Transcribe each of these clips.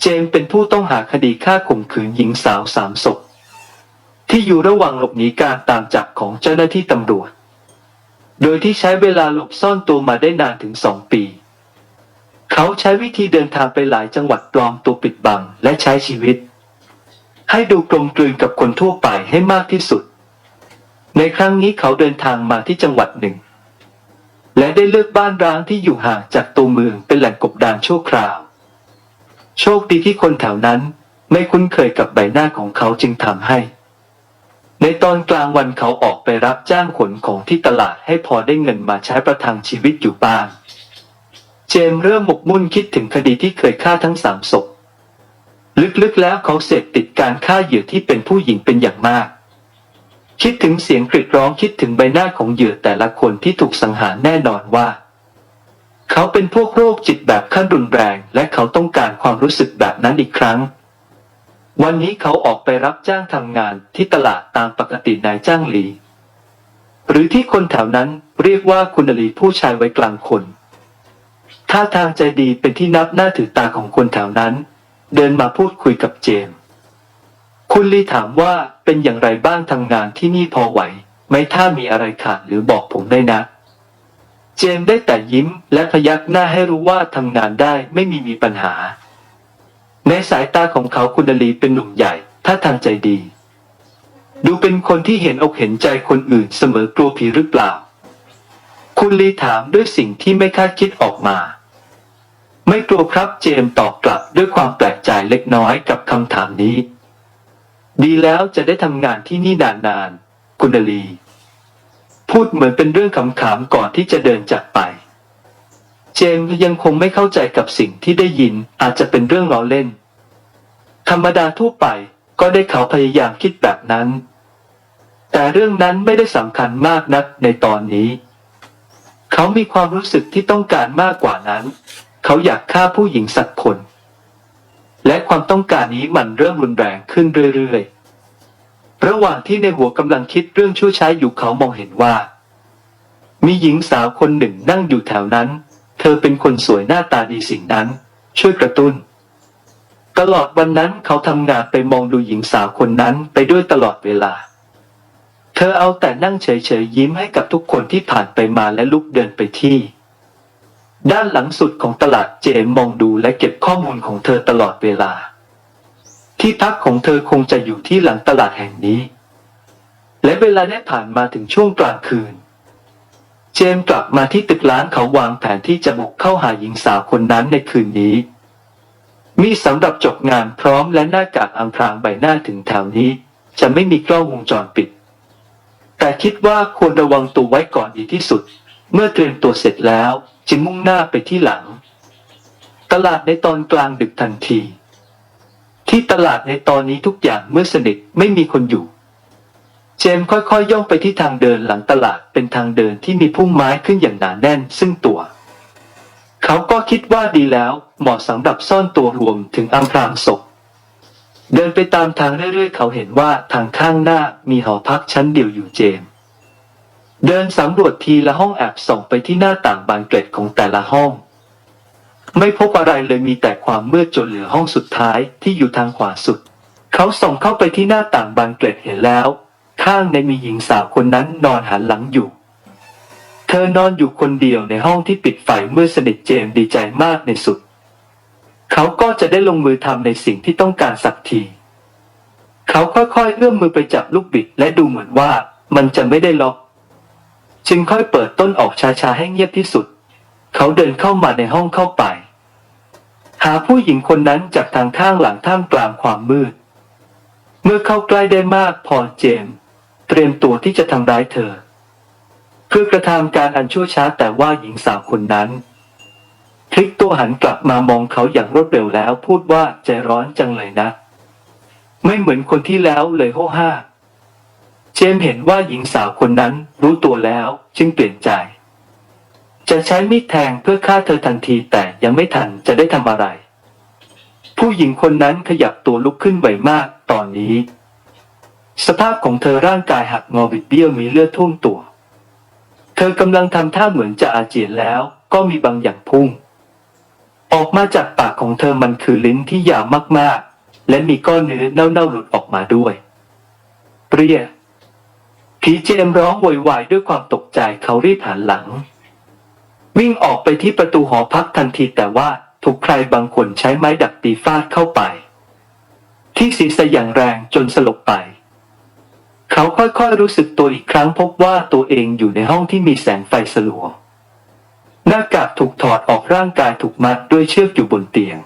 เจมเป็นผู้ต้องหาคดีฆ่าข่มขืนหญิงสาวสามศพ ที่อยู่ระหว่างหลบหนีการตามจับของเจ้าหน้าที่ตำรวจ โดยที่ใช้เวลาหลบซ่อนตัวมาได้นานถึงสองปี เขาใช้วิธีเดินทางไปหลายจังหวัดปลอมตัวปิดบังและใช้ชีวิต ให้ดูกลมกลืนกับคนทั่วไปให้มากที่สุด ในครั้งนี้เขาเดินทางมาที่จังหวัดหนึ่ง และได้เลือกบ้านร้างที่อยู่ห่างจากตัวเมืองเป็นแหล่งกบดานชั่วคราว โชคดีที่คนแถวนั้น ไม่คุ้นเคยกับใบหน้าของเขาจึงทำให้ ในตอนกลางวันเขาออกไปรับจ้างขนของที่ตลาดให้พอได้เงินมาใช้ประทังชีวิตอยู่บ้างเจมเริ่มหมกมุ่นคิดถึงคดีที่เคยฆ่าทั้งสามศพ ลึกๆแล้วเขาเสพติดการฆ่าเหยื่อที่เป็นผู้หญิงเป็นอย่างมาก คิดถึงเสียงกรีดร้องคิดถึงใบหน้าของเหยื่อแต่ละคนที่ถูกสังหารแน่นอนว่า เขาเป็นพวกโรคจิตแบบขั้นรุนแรง และเขาต้องการความรู้สึกแบบนั้นอีกครั้ง วันนี้เขาออกไปรับจ้างทำงานที่ตลาดตามปกตินายจ้างหลี หรือที่คนแถวนั้นเรียกว่าคุณหลีผู้ชายไว้กลางคนท่าทางใจดีเป็นที่นับหน้าถือตาของคนแถวนั้น เดินมาพูดคุยกับเจมส์คุณลีถามว่าเป็นอย่างไรบ้างทำงานที่นี่พอไหวไหมถ้ามีอะไรขาดหรือบอกผมได้นะ เจมได้แต่ยิ้มและพยักหน้าให้รู้ว่าทำงานได้ไม่มีมีปัญหา ในสายตาของเขาคุณลีเป็นหนุ่มใหญ่ท่าทางใจดี ดูเป็นคนที่เห็นอกเห็นใจคนอื่นเสมอกลัวผีหรือเปล่า คุณลีถามด้วยสิ่งที่ไม่คาดคิดออกมา ไม่กลัวครับเจมตอบกลับด้วยความแปลกใจเล็กน้อยกับคำถามนี้ ดีแล้วจะได้ทำงานที่นี่นานๆ คุณลี พูดเหมือนเป็นเรื่องขำๆก่อนที่จะเดินจากไป เจมส์ยังคงไม่เข้าใจกับสิ่งที่ได้ยินอาจจะเป็นเรื่องล้อเล่น ธรรมดาทั่วไปก็ได้เขาพยายามคิดแบบนั้น แต่เรื่องนั้นไม่ได้สำคัญมากนักในตอนนี้ เขามีความรู้สึกที่ต้องการมากกว่านั้น เขาอยากฆ่าผู้หญิงสักคน และความต้องการนี้มันเริ่มรุนแรงขึ้นเรื่อยๆ ระหว่างที่ในหัวกำลังคิดเรื่องชั่วช้าอยู่เขามองเห็นว่า มีหญิงสาวคนหนึ่งนั่งอยู่แถวนั้น เธอเป็นคนสวยหน้าตาดีสิ่งนั้น ช่วยกระตุ้น ตลอดวันนั้นเขาทำงานไปมองดูหญิงสาวคนนั้นไปด้วยตลอดเวลา เธอเอาแต่นั่งเฉยๆยิ้มให้กับทุกคนที่ผ่านไปมาและลุกเดินไปที่ ด้านหลังสุดของตลาดเจมมองดูและเก็บข้อมูลของเธอตลอดเวลา ที่พักของเธอคงจะอยู่ที่หลังตลาดแห่งนี้ และเวลาได้ผ่านมาถึงช่วงกลางคืน เจมส์กลับมาที่ตึกร้านเขาวางแผนที่จะบุกเข้าหาหญิงสาวคนนั้นในคืนนี้ มีสำหรับจบงานพร้อมและหน้ากากอำพรางใบหน้าถึงแถวนี้ จะไม่มีกล้องวงจรปิด แต่คิดว่าควรระวังตัวไว้ก่อนดีที่สุด เมื่อเตรียมตัวเสร็จแล้ว จึงมุ่งหน้าไปที่หลัง ตลาดในตอนกลางดึกทันที ที่ตลาดในตอนนี้ทุกอย่างเมื่อสนิทไม่มีคนอยู่ เจมค่อยๆย่องไปที่ทางเดินหลังตลาดเป็นทางเดินที่มีพุ่มไม้ขึ้นอย่างหนาแน่นซึ่งตัว เขาก็คิดว่าดีแล้วเหมาะสำหรับซ่อนตัวรวมถึงอำพรางศพเดินไปตามทางเรื่อยๆ เขาเห็นว่าทางข้างหน้ามีหอพักชั้นเดียวอยู่เจม เดินสำรวจทีละห้องแอบส่องไปที่หน้าต่างบานเกล็ดของแต่ละห้อง ไม่พบอะไรเลยมีแต่ความมืดจนเหลือห้องสุดท้ายที่อยู่ทางขวาสุด เขาส่องเข้าไปที่หน้าต่างบานเกล็ดเห็นแล้ว ข้างในมีหญิงสาวคนนั้นนอนหันหลังอยู่ เธอนอนอยู่คนเดียวในห้องที่ปิดไฟเมื่อสนิทเจมดีใจมากในสุด เขาก็จะได้ลงมือทำในสิ่งที่ต้องการสักที เขาค่อยๆเอื้อมมือไปจับลูกบิดและดูเหมือนว่ามันจะไม่ได้ล็อกจึงค่อยเปิดต้นออกช้าๆให้เงียบที่สุด เขาเดินเข้ามาในห้องเข้าไป หาผู้หญิงคนนั้นจากทางข้างหลังท่ามกลางความมืด เมื่อเข้าใกล้ได้มากพอเจมส์เตรียมตัวที่จะทำร้ายเธอ เพื่อกระทำการอันชั่วช้าแต่ว่าหญิงสาวคนนั้นพลิกตัวหันกลับมามองเขาอย่างรวดเร็วแล้วพูดว่าใจร้อนจังเลยนะ ไม่เหมือนคนที่แล้วเลยโห้ห้า เจมส์เห็นว่าหญิงสาวคนนั้นรู้ตัวแล้วจึงเปลี่ยนใจ จะใช้มีดแทงเพื่อฆ่าเธอทันทีแต่ยังไม่ทันจะได้ทำอะไร ผู้หญิงคนนั้นขยับตัวลุกขึ้นไวมากตอนนี้ สภาพของเธอร่างกายหักงอบิดเบี้ยวมีเลือดท่วมตัว เธอกำลังทำท่าเหมือนจะอาเจียนแล้ว ก็มีบางอย่างพุ่ง ออกมาจากปากของเธอมันคือลิ้นที่ยาวมากๆ และมีก้อนเนื้อเน่าๆหลุดออกมาด้วยเปรี้ยผีเจมร้องโวยวายด้วยความตกใจเขารีบหันหลัง วิ่งออกไปที่ประตูหอพักทันทีแต่ว่าถูกใครบางคนใช้ไม้ดักตีฟาดเข้าไป ที่ศีรษะอย่างแรงจนสลบไป เขาค่อยๆรู้สึกตัวอีกครั้งพบว่าตัวเองอยู่ในห้องที่มีแสงไฟสลัวหน้ากากถูกถอดออกร่างกายถูกมัดด้วยเชือกอยู่บนเตียง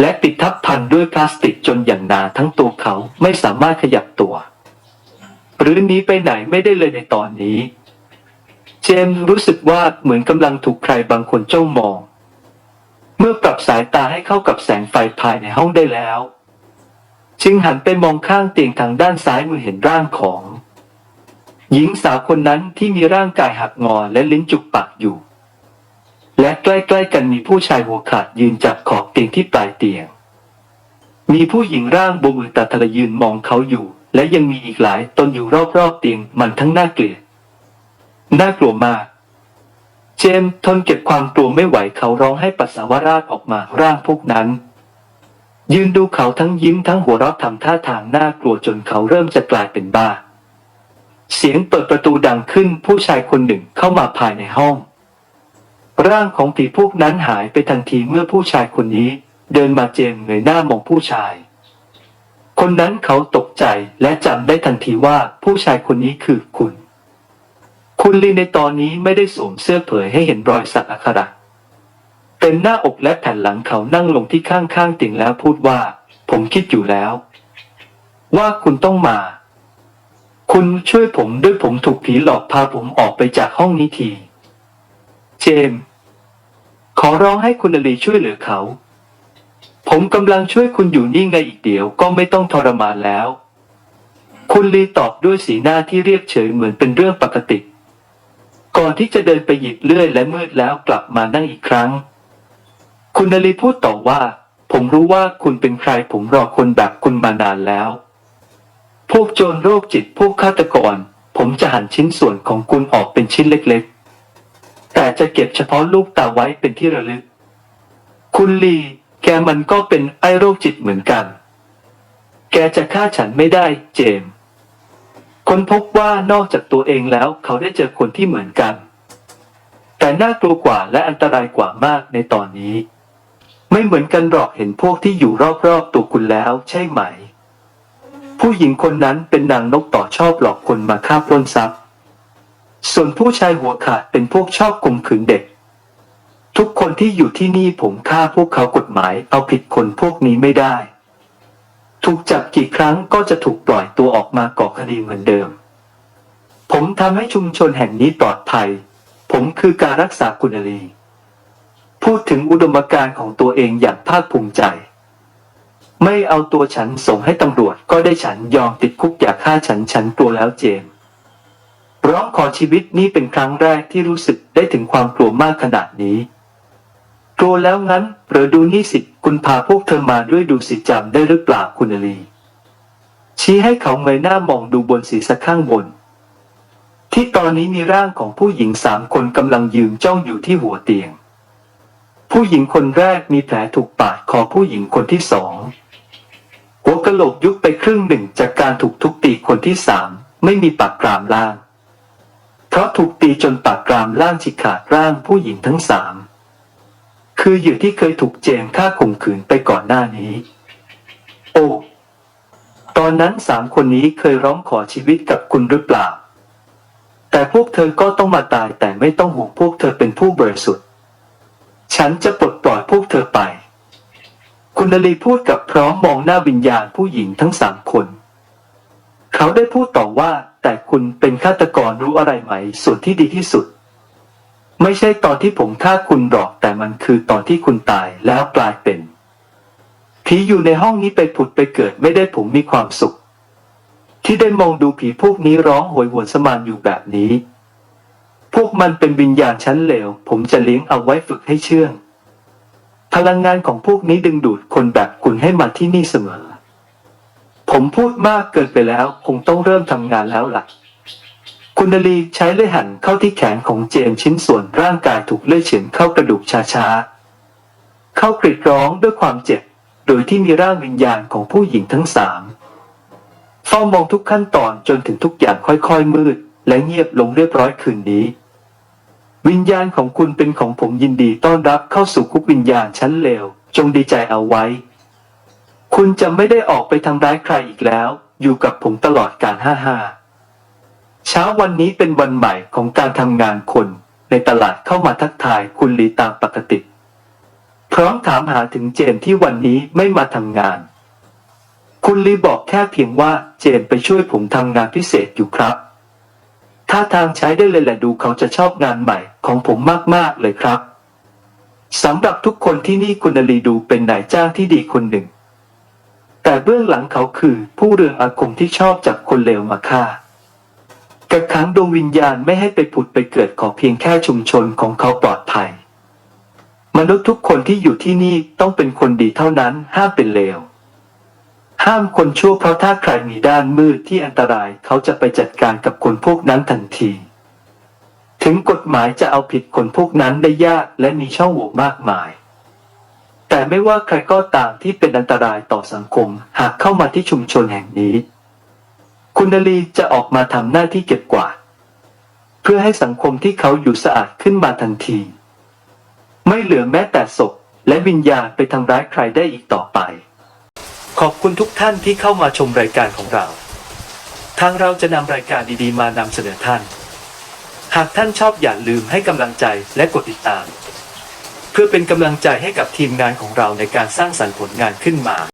และปิดทับพันด้วยพลาสติกจนอย่างหนาทั้งตัวเขาไม่สามารถขยับตัว หรือหนี้ไปไหนไม่ได้เลยในตอนนี้ เจมรู้สึกว่าเหมือนกำลังถูกใครบางคนเจ้องมอง เมื่อปรับสายตาให้เข้ากับแสงไฟภายในห้องได้แล้ว จึงหันไปมองข้างเตียงทางด้านซ้ายมือเห็นร่างของ หญิงสาวคนนั้นที่มีร่างกายหักงอและลิ้นจุกปากอยู่ และใกล้ๆกันมีผู้ชายหัวขาดยืนจับขอบเตียงที่ปลายเตียง มีผู้หญิงร่างบวมือตาทะลยืนมองเขาอยู่ และยังมีอีกหลายตนอยู่รอบๆเตียงมันทั้งน่าเกลียด น่ากลัวมาก เจมทนเก็บความกลัวไม่ไหวเขาร้องให้ปัสสาวะราดออกมาร่างพวกนั้น ยืนดูเขาทั้งยิ้มทั้งหัวเราะทำท่าทางน่ากลัวจนเขาเริ่มจะกลายเป็นบ้า เสียงเปิดประตูดังขึ้นผู้ชายคนหนึ่งเข้ามาภายในห้อง ร่างของผีพวกนั้นหายไปทันทีเมื่อผู้ชายคนนี้ เดินมาเจมเงยหน้ามองผู้ชายคนนั้นเขาตกใจและจำได้ทันทีว่าผู้ชายคนนี้คือคุณ คุณลีในตอนนี้ไม่ได้สวมเสื้อเผยให้เห็นรอยสักอักขระเต็มหน้าอกและแผ่นหลังเขานั่งลงที่ข้างๆเตียงแล้วพูดว่า ผมคิดอยู่แล้ว ว่าคุณต้องมา คุณช่วยผมด้วยผมถูกผีหลอกพาผมออกไปจากห้องนี้ที เจมส์ขอร้องให้คุณลีช่วยเหลือเขา ผมกำลังช่วยคุณอยู่นี่ไงอีกเดียวก็ไม่ต้องทรมานแล้ว คุณลีตอบด้วยสีหน้าที่เรียบเฉยเหมือนเป็นเรื่องปกติ ก่อนที่จะเดินไปหยิบเลื่อยและมืดแล้วกลับมานั่งอีกครั้ง คุณนลีพูดต่อว่า ผมรู้ว่าคุณเป็นใครผมรอคนแบบคุณมานานแล้ว พวกโจรโรคจิตพวกฆาตกร ผมจะหั่นชิ้นส่วนของคุณออกเป็นชิ้นเล็กๆ แต่จะเก็บเฉพาะลูกตาไว้เป็นที่ระลึก คุณลีแกมันก็เป็นไอโรคจิตเหมือนกัน แกจะฆ่าฉันไม่ได้เจมส์ ค้นพบว่านอกจากตัวเองแล้วเขาได้เจอคนที่เหมือนกัน แต่น่ากลัวกว่าและอันตรายกว่ามากในตอนนี้ ไม่เหมือนกันหรอกเห็นพวกที่อยู่รอบๆตัวคุณแล้วใช่ไหม ผู้หญิงคนนั้นเป็นนางนกต่อชอบหลอกคนมาฆ่าปล้นทรัพย์ ส่วนผู้ชายหัวขาดเป็นพวกชอบข่มขืนเด็ก ทุกคนที่อยู่ที่นี่ผมฆ่าพวกเขากฎหมายเอาผิดคนพวกนี้ไม่ได้ ถูกจับกี่ครั้งก็จะถูกปล่อยตัวออกมาก่อคดีเหมือนเดิม ผมทำให้ชุมชนแห่งนี้ปลอดภัย ผมคือการรักษาคุณลี พูดถึงอุดมการณ์ของตัวเองอย่างภาคภูมิใจ ไม่เอาตัวฉันส่งให้ตำรวจก็ได้ฉันยอมติดคุกอย่าฆ่าฉันฉันกลัวแล้วเจมร้องขอชีวิตนี่เป็นครั้งแรกที่รู้สึกได้ถึงความกลัวมากขนาดนี้ กลัวแล้วงั้นหรือดูนี่สิ คุณพาพวกเธอมาด้วยดูสิจำได้หรือเปล่าคุณอลีชี้ให้เขาเงยหน้ามองดูบนศีรษะข้างบน ที่ตอนนี้มีร่างของผู้หญิงสามคนกำลังยืนจ้องอยู่ที่หัวเตียง ผู้หญิงคนแรกมีแผลถูกปาดคอผู้หญิงคนที่สองหัวกะโหลกยุบไปครึ่งหนึ่งจากการถูกทุบตีคนที่สามไม่มีปากกรามล่าง เพราะถูกตีจนปากกรามล่างฉีกขาดร่างผู้หญิงทั้งสาม คือเหยื่อที่เคยถูกเจมฆ่าข่มขืนไปก่อนหน้านี้ โอ้ตอนนั้นสามคนนี้เคยร้องขอชีวิตกับคุณหรือเปล่า แต่พวกเธอก็ต้องมาตายแต่ไม่ต้องห่วงพวกเธอเป็นผู้บริสุทธิ์ ฉันจะปลดปล่อยพวกเธอไป คุณนลีพูดกับพร้อมมองหน้าวิญญาณผู้หญิงทั้งสามคน เขาได้พูดต่อว่าแต่คุณเป็นฆาตกรรู้อะไรไหม ส่วนที่ดีที่สุด ไม่ใช่ตอนที่ผมฆ่าคุณหรอกแต่มันคือตอนที่คุณตายแล้วกลายเป็นผีอยู่ในห้องนี้ไปผุดไปเกิดไม่ได้ผมมีความสุข ที่ได้มองดูผีพวกนี้ร้องโหยหวนสมานอยู่แบบนี้ พวกมันเป็นวิญญาณชั้นเลว ผมจะเลี้ยงเอาไว้ฝึกให้เชื่อง พลังงานของพวกนี้ดึงดูดคนแบบคุณให้มาที่นี่เสมอ ผมพูดมากเกินไปแล้ว คงต้องเริ่มทำงานแล้วล่ะ คุณนลีใช้เลื่อยหั่นเข้าที่แขนของเจมชิ้นส่วนร่างกายถูกเลื่อยเฉือนเข้ากระดูกช้าๆ เขากรีดร้องด้วยความเจ็บ โดยที่มีร่างวิญญาณของผู้หญิงทั้งสามเฝ้ามองทุกขั้นตอนจนถึงทุกอย่างค่อยๆมืด และเงียบลงเรียบร้อยคืนนี้ วิญญาณของคุณเป็นของผมยินดีต้อนรับเข้าสู่คุกวิญญาณชั้นเลวจงดีใจเอาไว้ คุณจะไม่ได้ออกไปทำร้ายใครอีกแล้ว อยู่กับผมตลอดการห้าห้า เช้าวันนี้เป็นวันใหม่ของการทำงานคน ในตลาดเข้ามาทักทายคุณลีตามปกติ พร้อมถามหาถึงเจนที่วันนี้ไม่มาทำงาน คุณลีบอกแค่เพียงว่าเจนไปช่วยผมทำงานพิเศษอยู่ครับท่าทางใช้ได้เลยแหละดูเขาจะชอบงานใหม่ของผมมากๆเลยครับสำหรับทุกคนที่นี่คุณลีดูเป็นนายจ้างที่ดีคนหนึ่ง แต่เบื้องหลังเขาคือผู้เรืองอาคมที่ชอบจับคนเลวมาฆ่า กักขังดวงวิญญาณไม่ให้ไปผุดไปเกิดขอเพียงแค่ชุมชนของเขาปลอดภัย มนุษย์ทุกคนที่อยู่ที่นี่ต้องเป็นคนดีเท่านั้นห้ามเป็นเลวห้ามคนชั่วเพราะถ้าใครมีด้านมืดที่อันตรายเขาจะไปจัดการกับคนพวกนั้นทันที ถึงกฎหมายจะเอาผิดคนพวกนั้นได้ยากและมีช่องโหว่มากมาย แต่ไม่ว่าใครก็ตามที่เป็นอันตรายต่อสังคมหากเข้ามาที่ชุมชนแห่งนี้ คุณนลีจะออกมาทำหน้าที่เก็บกวาดเพื่อให้สังคมที่เขาอยู่สะอาดขึ้นมาทันที ไม่เหลือแม้แต่ศพและวิญญาณไปทำร้ายใครได้อีกต่อไป ขอบคุณทุกท่านที่เข้ามาชมรายการของเรา ทางเราจะนำรายการดีๆ มานำเสนอท่าน หากท่านชอบอย่าลืมให้กำลังใจและกดติดตาม เพื่อเป็นกำลังใจให้กับทีมงานของเราในการสร้างสรรค์ผลงานขึ้นมา